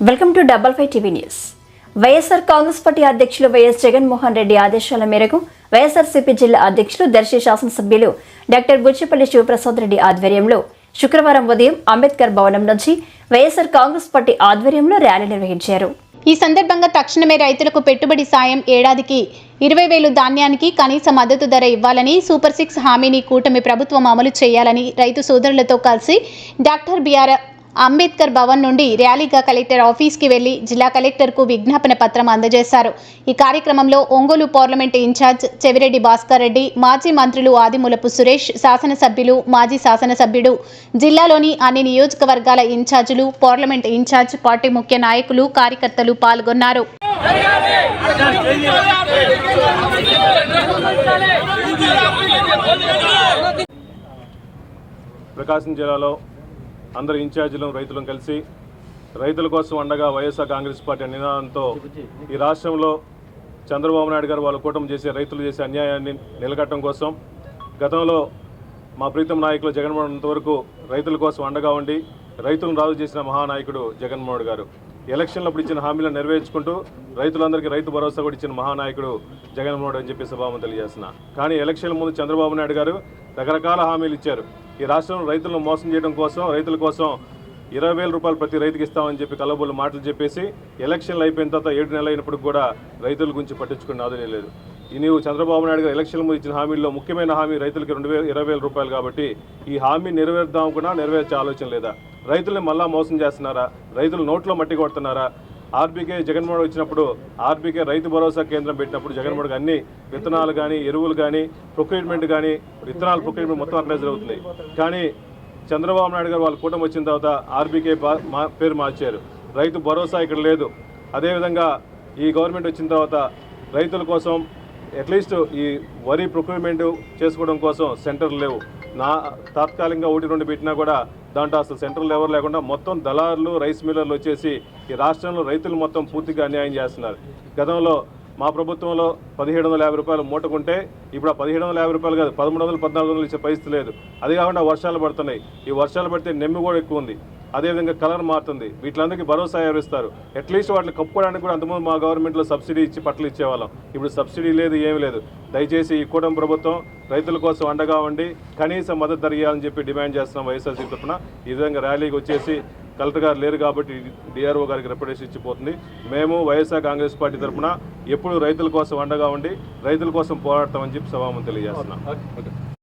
Welcome to double five TV news. YSR Congress party అధ్యక్షులు YS Jaganmohan Reddy ఆదేశాల మేరకు వైఎస్ఆర్సీపీ జిల్లా అధ్యక్షులు దర్శి శాసనసభ్యులు డాక్టర్ బుచ్చిపల్లి శివప్రసాద్ రెడ్డి ఆధ్వర్యంలో శుక్రవారం ఉదయం అంబేద్కర్ భవనం నుంచి వైఎస్ఆర్ కాంగ్రెస్ పార్టీ ఆధ్వర్యంలో ర్యాలీ నిర్వహించారు. ఈ సందర్భంగా తక్షణమే రైతులకు పెట్టుబడి సాయం ఏడాదికి ఇరవై వేలు ధాన్యానికి కనీస మద్దతు ధర ఇవ్వాలని సూపర్ సిక్స్ హామీని కూటమి ప్రభుత్వం అమలు చేయాలని రైతు సోదరులతో కలిసి డాక్టర్ బిఆర్ అంబేద్కర్ భవన్ నుండి ర్యాలీగా కలెక్టర్ ఆఫీస్కి వెళ్ళి జిల్లా కలెక్టర్కు విజ్ఞాపన పత్రం అందజేశారు. ఈ కార్యక్రమంలో Ongole parliament in charge Chevireddy Bhaskar Reddy మాజీ మంత్రులు ఆదిమూలపు సురేష్ శాసనసభ్యులు మాజీ శాసనసభ్యుడు జిల్లాలోని అన్ని నియోజకవర్గాల ఇన్ఛార్జీలు పార్లమెంట్ ఇన్ఛార్జ్ పార్టీ ముఖ్య నాయకులు కార్యకర్తలు పాల్గొన్నారు. ప్రకాశం జిల్లాలో అందరు ఇన్ఛార్జీలు రైతులను కలిసి రైతుల కోసం అండగా వైఎస్ఆర్ కాంగ్రెస్ పార్టీ నినాదంతో ఈ రాష్ట్రంలో చంద్రబాబు నాయుడు గారు వాళ్ళ కూటమి చేసే రైతులు చేసే అన్యాయాన్ని నిలకట్టడం కోసం గతంలో మా ప్రీతం నాయకులు జగన్మోహన్ వరకు రైతుల కోసం అండగా ఉండి రైతులను రాజు చేసిన మహానాయకుడు జగన్మోహన్ గారు. ఎలక్షన్లప్పుడు ఇచ్చిన హామీలను నెరవేర్చుకుంటూ రైతులందరికీ రైతు భరోసా కూడా ఇచ్చిన మహానాయకుడు జగన్మోహన్ అని చెప్పి సభాము తెలియజేస్తున్నా. కానీ ఎలక్షన్ల ముందు చంద్రబాబు నాయుడు గారు రకరకాల హామీలు ఇచ్చారు. ఈ రాష్ట్రంలో రైతులను మోసం చేయడం కోసం రైతుల కోసం ఇరవై వేల రూపాయలు ప్రతి రైతుకి ఇస్తామని చెప్పి కలబోలు మాటలు చెప్పేసి ఎలక్షన్లు అయిపోయిన తర్వాత ఏడు నెలలు అయినప్పుడు కూడా రైతుల గురించి పట్టించుకుని ఆదునే లేదు. ఈ నీవు చంద్రబాబు నాయుడు గారు ఎలక్షన్ ముందు ఇచ్చిన హామీల్లో ముఖ్యమైన హామీ రైతులకి రెండు వేల ఇరవై వేల రూపాయలు కాబట్టి ఈ హామీ నెరవేర్దాం కూడా నెరవేర్చే ఆలోచన లేదా? రైతుల్ని మళ్ళా మోసం చేస్తున్నారా? రైతులు నోట్లో మట్టి కొడుతున్నారా? ఆర్బీకే జగన్మోహన్ వచ్చినప్పుడు ఆర్బీకే రైతు భరోసా కేంద్రం పెట్టినప్పుడు జగన్మోహన్ అన్ని విత్తనాలు కానీ ఎరువులు కానీ ప్రొక్యూర్మెంట్ కానీ విత్తనాలు ప్రొక్యూర్మెంట్ మొత్తం అర్గనైజ్ అవుతుంది కానీ చంద్రబాబు నాయుడు గారు వాళ్ళ కూటమి వచ్చిన తర్వాత ఆర్బీకే మా పేరు మార్చారు. రైతు భరోసా ఇక్కడ లేదు. అదేవిధంగా ఈ గవర్నమెంట్ వచ్చిన తర్వాత రైతుల కోసం అట్లీస్ట్ ఈ వరి ప్రొక్యూర్మెంట్ చేసుకోవడం కోసం సెంటర్లు లేవు. నా తాత్కాలికంగా ఒకటి రెండు పెట్టినా కూడా దాంట్లో అసలు సెంట్రల్ ఎవరు లేకుండా మొత్తం దళారులు రైస్ మిల్లర్లు వచ్చేసి ఈ రాష్ట్రంలో రైతులు మొత్తం పూర్తిగా అన్యాయం చేస్తున్నారు. గతంలో మా ప్రభుత్వంలో పదిహేడు వందల యాభై రూపాయలు మూటకుంటే ఇప్పుడు ఆ పదిహేడు వందల యాభై రూపాయలు కాదు పదమూడు వందలు పద్నాలుగు వందలు ఇచ్చే పరిస్థితి లేదు. అది కాకుండా వర్షాలు పడుతున్నాయి. ఈ వర్షాలు పడితే నెమ్మి కూడా ఎక్కువ ఉంది. అదేవిధంగా కలర్ మారుతుంది. వీటిలందరికీ భరోసా ఎవరిస్తారు అట్లీస్ట్ వాటిని కప్పుకోవడానికి కూడా అంతకుముందు మా గవర్నమెంట్లో సబ్సిడీ ఇచ్చి పట్టలు ఇచ్చేవాళ్ళం. ఇప్పుడు సబ్సిడీ లేదు ఏమీ లేదు. దయచేసి ఈ కూటమి ప్రభుత్వం రైతుల కోసం అండగా ఉండి కనీస మద్దతు ధర ఇవ్వాలని చెప్పి డిమాండ్ చేస్తున్నాం వైఎస్ఆర్సీ తరఫున ఈ విధంగా ర్యాలీకి వచ్చేసి కలెక్టర్ గారు లేరు కాబట్టి డిఆర్ఓ గారికి రిప్రజెంటేషన్ ఇచ్చిపోతుంది. మేము వైఎస్ఆర్ కాంగ్రెస్ పార్టీ తరఫున ఎప్పుడు రైతుల కోసం అండగా ఉండి రైతుల కోసం పోరాడతామని చెప్పి సభాముఖం తెలియజేస్తున్నాం.